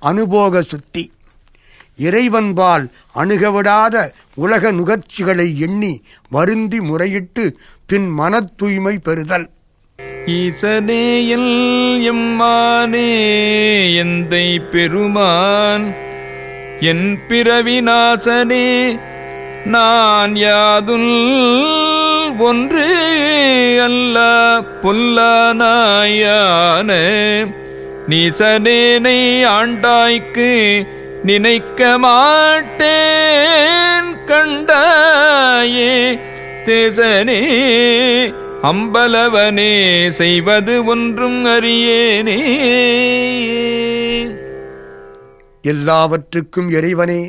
அனுபோக சுத்தி இறைவன்பால் அணுகவிடாத உலக நுகர்ச்சிகளை எண்ணி வருந்தி முறையிட்டு பின் மனத் தூய்மை பெறுதல். ஈசனேயல் எம்மானே எந்தை பெருமான் என் பிறவிநாசனே நான் யாதுல் ஒன்று அல்ல பொல்லானாயான. நீசனேனை ஆண்டாய்க்கு நினைக்க மாட்டேன் கண்டாயே. தேசனே அம்பலவனே செய்வது ஒன்றும் அறியேனே. எல்லாவற்றுக்கும் இறைவனே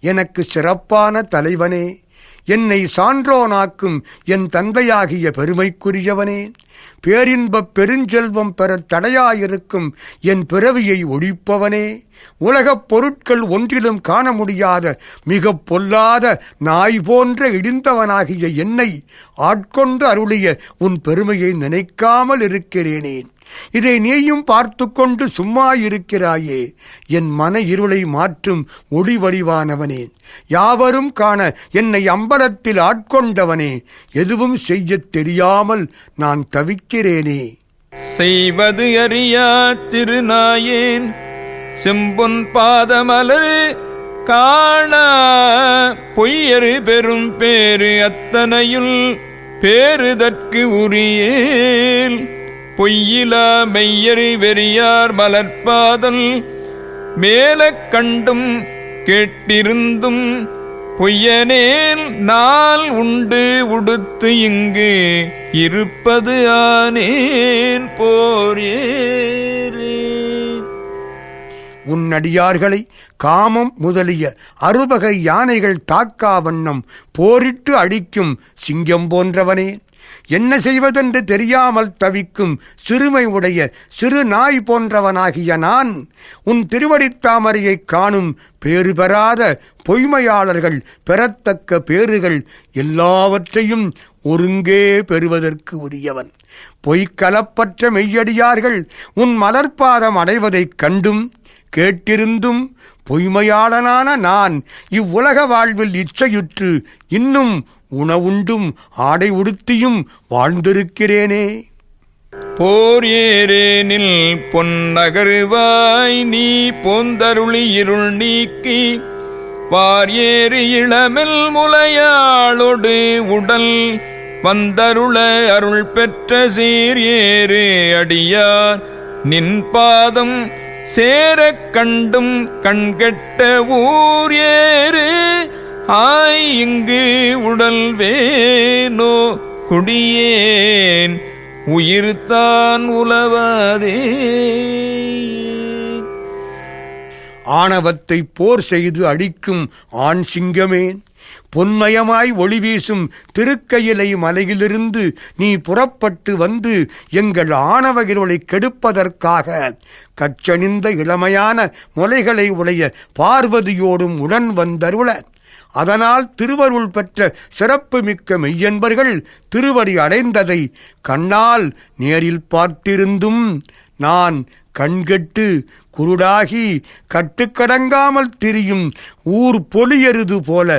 எனக்கு சிறப்பான தலைவனே. என்னை சான்றோனாக்கும் என் தந்தையாகிய பெருமைக்குரியவனே. பேரின்பப் பெருஞ்செல்வம் பெறத் தடையாயிருக்கும் என் பிறவியை ஒழிப்பவனே. உலகப் பொருட்கள் ஒன்றிலும் காண முடியாத மிகப் பொல்லாத நாய் போன்ற இடிந்தவனாகிய என்னை ஆட்கொண்டு அருளிய உன் பெருமையை நினைக்காமல் இருக்கிறேனே. இதை நீயும் பார்த்து கொண்டு சும்மா இருக்கிறாயே என் மன இருளை மாற்றும் ஒளி வடிவானவனே யாவரும் காண என்னை அம்பலத்தில் ஆட்கொண்டவனே. எதுவும் செய்யத் தெரியாமல் நான் தவிக்கிறேனே. செய்வது அறியா திருநாயேன். செம்பொன் பாதமலரு காண பொய்யரு பெரும் பேரு அத்தனையுள் பேருதற்கு உரியேல். பொய்யிலா மெய்யறி வெறியார் மலர்பாதல் மேல கண்டும் கேட்டிருந்தும் பொய்யனேல் நாள் உண்டு உடுத்து இங்கு இருப்பது ஆனேன் போரேரே உன்னடியார்களை காமம் முதலிய அறுபகை யானைகள் தாக்கா வண்ணம் போரிட்டு அடிக்கும் சிங்கம் போன்றவனே. என்ன செய்வதென்று தெரியாமல் தவிக்கும் சிறுமை உடைய சிறு நாய் போன்றவனாகிய நான் உன் திருவடித்தாமரையைக் காணும் பேறு பெறாத பொய்மையாளர்கள் பெறத்தக்க பேறுகள் எல்லாவற்றையும் ஒருங்கே பெறுவதற்கு உரியவன். பொய்க்கலப்பற்ற மெய்யடியார்கள் உன் மலர்பாதம் அடைவதைக் கண்டும் கேட்டிருந்தும் பொய்மையாளனான நான் இவ்வுலக வாழ்வில் இச்சையுற்று இன்னும் உணவுண்டும் ஆடை உடுத்தியும் வாழ்ந்திருக்கிறேனே. போர் ஏரேனில் பொன்னகருவாய் நீ போந்தருளி இருள் நீக்கி பார் இளமில் முலையாளொடு உடல் வந்தருள அருள் பெற்ற சீர் ஏறு அடியார். நின் பாதம் சேர கண்டும் கண்கெட்ட ஊர் ஏறு. ஆய் இங்கு உடல் வேனோ குடியேன். உயிர்தான் உலவாதே. ஆணவத்தை போர் செய்து அடிக்கும் ஆண் சிங்கமே பொன்மயமாய் ஒளி வீசும் திருக்கையிலை மலையிலிருந்து நீ புறப்பட்டு வந்து எங்கள் ஆணவ இருளை கெடுப்பதற்காக கச்சணிந்த இளமையான முலைகளை உடைய பார்வதியோடும் உடன் வந்தருள. அதனால் திருவருள் பெற்ற சிறப்புமிக்க மெய்யன்பர்கள் திருவடி அடைந்ததை கண்ணால் நேரில் பார்த்திருந்தும் நான் கண்கெட்டு குருடாகி கட்டுக்கடங்காமல் திரியும் ஊர் பொலியருது போல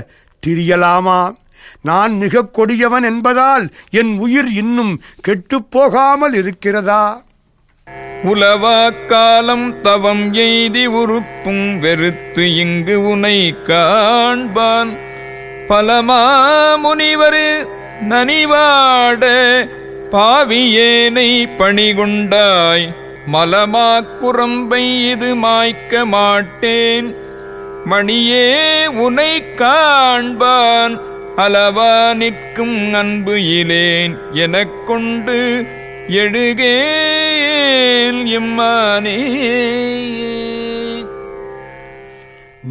திரியலாமா? நான் மிக கொடியவன் என்பதால் என் உயிர் இன்னும் கெட்டுப்போகாமல் இருக்கிறதா? உலவாக்காலம் தவம் எய்தி உறுப்பும் வெறுத்து இங்கு உனை காண்பான். பலமா முனிவர் நனிவாட பாவியேனை பணிகுண்டாய். மலமாக்குரம்பை இது மாய்க்க மாட்டேன். மணியே உனை காண்பான். அளவா நிற்கும் அன்பு இலேன் எனக் கொண்டு எழுகேல் எம்மானே.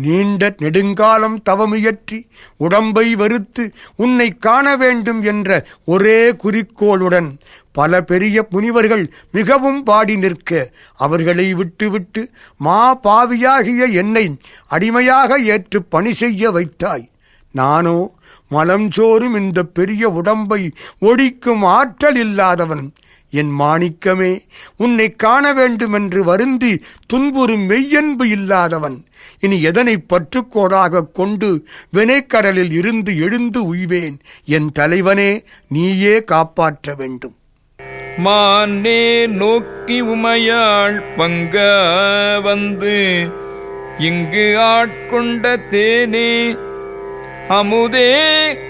நீண்ட நெடுங்காலம் தவமுயற்றி உடம்பை வெறுத்து உன்னை காண வேண்டும் என்ற ஒரே குறிக்கோளுடன் பல பெரிய முனிவர்கள் மிகவும் பாடி நிற்க அவர்களை விட்டுவிட்டு மா பாவியாகிய என்னை அடிமையாக ஏற்று பணி செய்ய வைத்தாய். நானோ மலம் சோறும் இந்த பெரிய உடம்பை ஒடிக்கும் ஆற்றல் இல்லாதவன். என் மாணிக்கமே உன்னை காண வேண்டுமென்று வருந்தி துன்புறும் மெய்யன்பு இல்லாதவன். இனி எதனை பற்றுக்கோடாக கொண்டு வினைக்கடலில் இருந்து எழுந்து உய்வேன். என் தலைவனே நீயே காப்பாற்ற வேண்டும். மானே நோக்கி உமையாள் பங்க வந்து இங்கு ஆட்கொண்ட தேனே அமுதே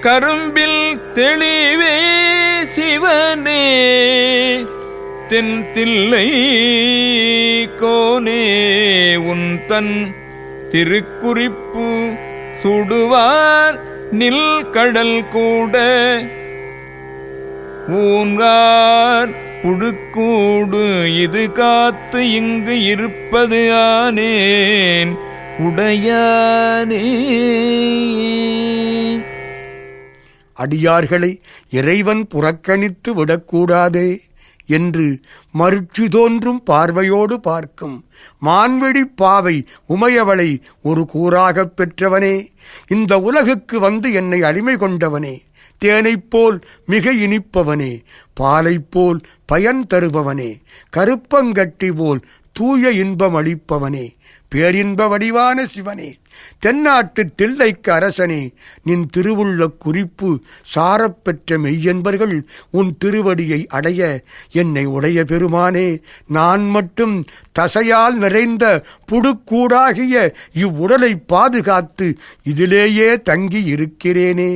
கரும்பில் தெளிவே சிவனே தென் தில்லை கோனே உன் தன் திருக்குறிப்பு சுடுவார் நில் கடல் கூட. ஊன்றார் புழுக்கூடு இது காத்து இங்கு இருப்பது ஆனேன் உடையானே. அடியார்களை இறைவன் புறக்கணித்து விடக்கூடாதே என்று மறுச்சு தோன்றும் பார்வையோடு பார்க்கும் மான்வெடி பாவை உமையவளை ஒரு கூறாகப் பெற்றவனே. இந்த உலகுக்கு வந்து என்னை அடிமை கொண்டவனே. தேனைப் போல் மிக இனிப்பவனே. பாலைப் போல் பயன் தருபவனே. கருப்பங்கட்டி போல் தூய இன்பம் அளிப்பவனே. பேரின்ப வடிவான சிவனே தென்னாட்டு தில்லைக்கு அரசனே நின் திருவுள்ள குறிப்பு சாரப்பெற்ற மெய்யன்பர்கள் உன் திருவடியை அடைய என்னை உடைய பெருமானே நான் மட்டும் தசையால் நிறைந்த புடுக்கூடாகிய இவ்வுடலை பாதுகாத்து இதிலேயே தங்கி இருக்கிறேனே.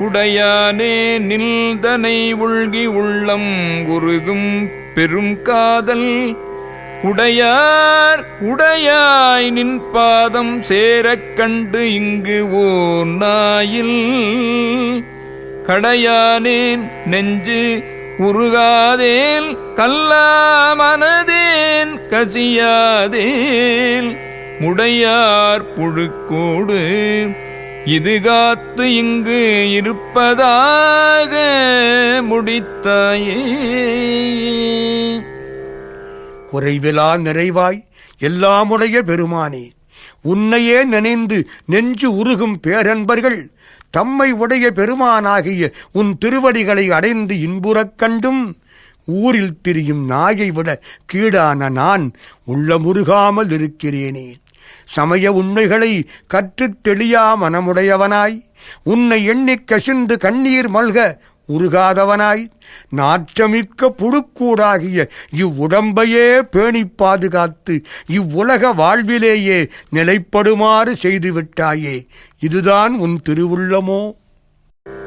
உடையானே நில்தனை உள்கி உள்ளம் உருகும் பெரும் காதல் உடையார் உடையாய் நின் பாதம் சேரக் கண்டு இங்கு ஓர் நாயில். கடையானேன் நெஞ்சு உருகாதேல் கல்லாமனதேன் கசியாதேல். முடையார் புழுக்கோடு இது காத்து இங்கு இருப்பதாக முடித்தாயே. குறைவிலா நிறைவாய் எல்லாமுடைய பெருமானே உன்னையே நினைந்து நெஞ்சு உருகும் பேரன்பர்கள் தம்மை உடைய பெருமானாகிய உன் திருவடிகளை அடைந்து இன்புறக் கண்டும் ஊரில் திரியும் நாயை விட கீடான நான் உள்ளமுருகாமல் இருக்கிறேனே. சமய உண்மைகளை கற்றுத் தெளியா மனமுடையவனாய் உன்னை எண்ணிக் கசிந்து கண்ணீர் மல்க உருகாதவனாய் நாற்றமிக்க புழுக்கூடாகிய இவ்வுடம்பையே பேணிப் பாதுகாத்து இவ்வுலக வாழ்விலேயே நிலைப்படுமாறு செய்துவிட்டாயே. இதுதான் உன் திருவுள்ளமோ?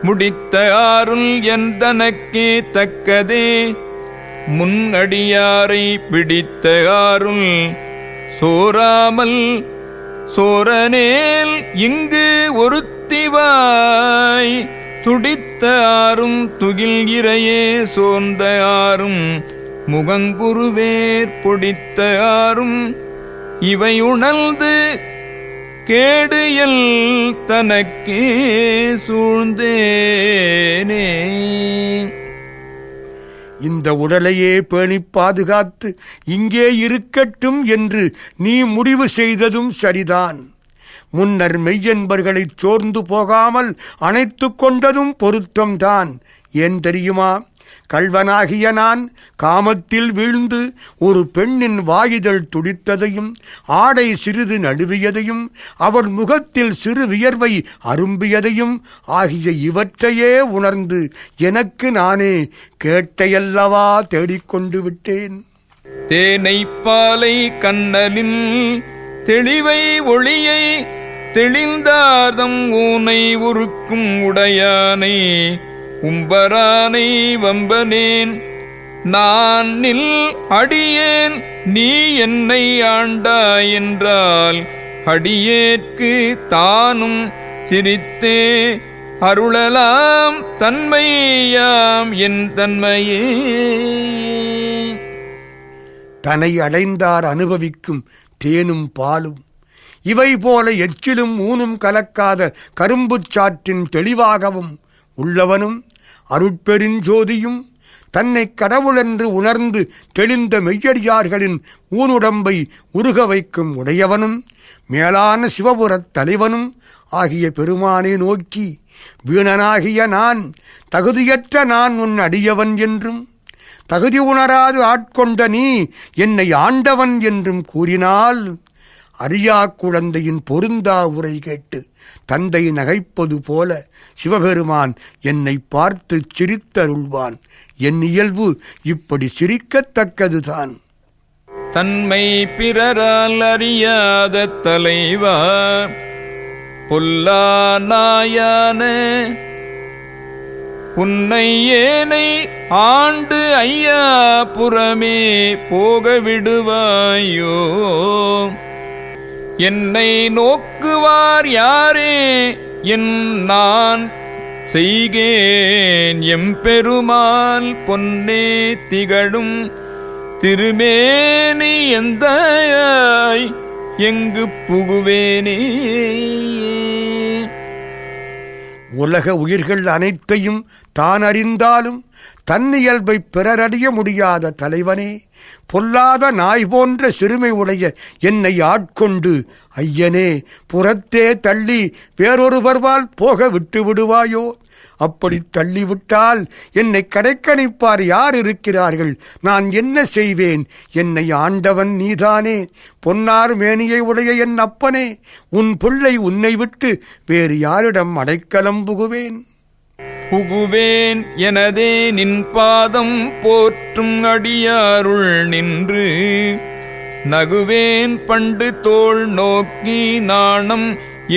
முடித்த ஆருள் எந்தனக்கே தக்கதே. முன்னடியாரை பிடித்த ஆருள் சோராமல் சோரனேல் இங்கு ஒருத்திவாய். துடித்த ஆறும் துகில் இறையே சோர்ந்த ஆறும். முகங்குருவேர் பொடித்த ஆறும். இவை உணர்ந்து கேடுயல் தனக்கே சூழ்ந்தேனே. இந்த உடலையே பேணி பாதுகாத்து இங்கே இருக்கட்டும் என்று நீ முடிவு செய்ததும் சரிதான். முன்னர் மெய்யன்பர்களைச் சோர்ந்து போகாமல் அணைத்து கொண்டதும் பொருத்தம்தான். ஏன் தெரியுமா? கள்வனாகிய நான் காமத்தில் வீழ்ந்து ஒரு பெண்ணின் வாயுதல் துடித்ததையும் ஆடை சிறிது நடுவியதையும் அவர் முகத்தில் சிறு வியர்வை அரும்பியதையும் ஆகிய இவற்றையே உணர்ந்து எனக்கு நானே கேட்டையல்லவா தேடிக்கொண்டு விட்டேன். தேனை பாலை கண்ணலின் தெளிவை ஒளியை தெளிந்தார்தம் ஊனை உருக்கும் உடையானை உம்பரானை வம்பனேன். நான் நில் அடியேன் நீ என்னை ஆண்டாய் என்றால் அடியேற்கு தானும் சிரித்தே அருளலாம் தன்மையாம் என் தன்மையே. தனை அடைந்தார் அனுபவிக்கும் தேனும் பாலும் இவை போல எச்சிலும் ஊனும் கலக்காத கரும்புச் சாற்றின் தெளிவாகவும் உள்ளவனும் அருட்பெருஞ்சோதியும் தன்னை கடவுளென்று உணர்ந்து தெளிந்த மெய்யடியார்களின் ஊனுடம்பை உருக வைக்கும் உடையவனும் மேலான சிவபுரத் தலைவனும் ஆகிய பெருமானை நோக்கி வீணனாகிய நான் தகுதியற்ற நான் உன் அடியவன் என்றும் தகுதி உணராது ஆட்கொண்ட நீ என்னை ஆண்டவன் என்றும் கூறினால் அறியா குழந்தையின் பொருந்தா உரை கேட்டு தந்தை நகைப்பது போல சிவபெருமான் என்னை பார்த்து சிரித்தருள்வான். என் இயல்பு இப்படி சிரிக்கத்தக்கதுதான். தன்மை பிறரால் அறியாத தலைவா பொல்லா நாயான உன்னை ஏனை ஆண்டு ஐயா புறமே போக விடுவாயோ? என்னை நோக்குவார் யாரே என் நான் செய்கேன் எம்பெருமால் பொன்னே திகழும் திருமேனி எந்தாய் எங்கு புகுவேனே உலக உயிர்கள் அனைத்தையும் தான் அறிந்தாலும் தன்னியல்பை பிறரறிய முடியாத தலைவனே பொல்லாத நாய் போன்ற சிறுமை உடைய என்னை ஆட்கொண்டு ஐயனே புறத்தே தள்ளி வேறொருவர்வால் போக விட்டு விடுவாயோ? அப்படி தள்ளிவிட்டால் என்னை கடைக்கணிப்பார் யார் இருக்கிறார்கள்? நான் என்ன செய்வேன்? என்னை ஆண்டவன் நீதானே. பொன்னார் மேனியை உடைய என் அப்பனே. உன் பிள்ளை உன்னை விட்டு வேறு யாரிடம் அடைக்கலம் புகுவேன். புகுவேன் எனதே நின் பாதம் போற்றும் அடியாருள் நின்று நகுவேன் பண்டு தோள் நோக்கி நாணம்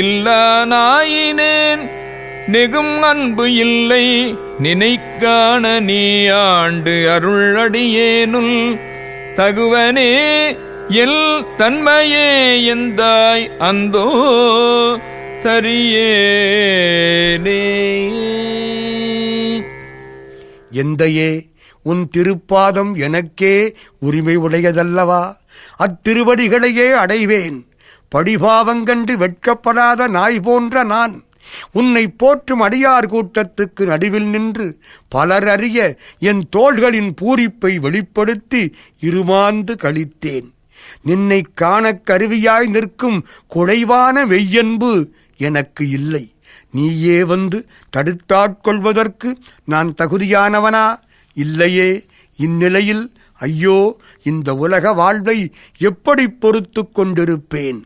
இல்லா நாயினேன். நெகும் அன்பு இல்லை. நினைக்காண நீ ஆண்டு அருள் அடியேனுள் தகுவனே எல் தன்மையே எந்தாய் அந்தோ தரியேனே. எந்தையே உன் திருப்பாதம் எனக்கே உரிமை உடையதல்லவா? அத்திருவடிகளையே அடைவேன். படிபாவங்கண்டு வெட்கப்படாத நாய் போன்ற நான். உன்னை போற்றும் அடியார் கூட்டத்துக்கு நடுவில் நின்று பலர் அறிய என் தோள்களின் பூரிப்பை வெளிப்படுத்தி இருமாந்து கழித்தேன். நின்னை காணக் கருவியாய் நிற்கும் குறைவான வெய்யன்பு எனக்கு இல்லை. நீயே வந்து தடுத்தாட்கொள்வதற்கு நான் தகுதியானவனா? இல்லையே இந்நிலையில் ஐயோ இந்த உலக வாழ்வை எப்படி பொறுத்து கொண்டிருப்பேன்?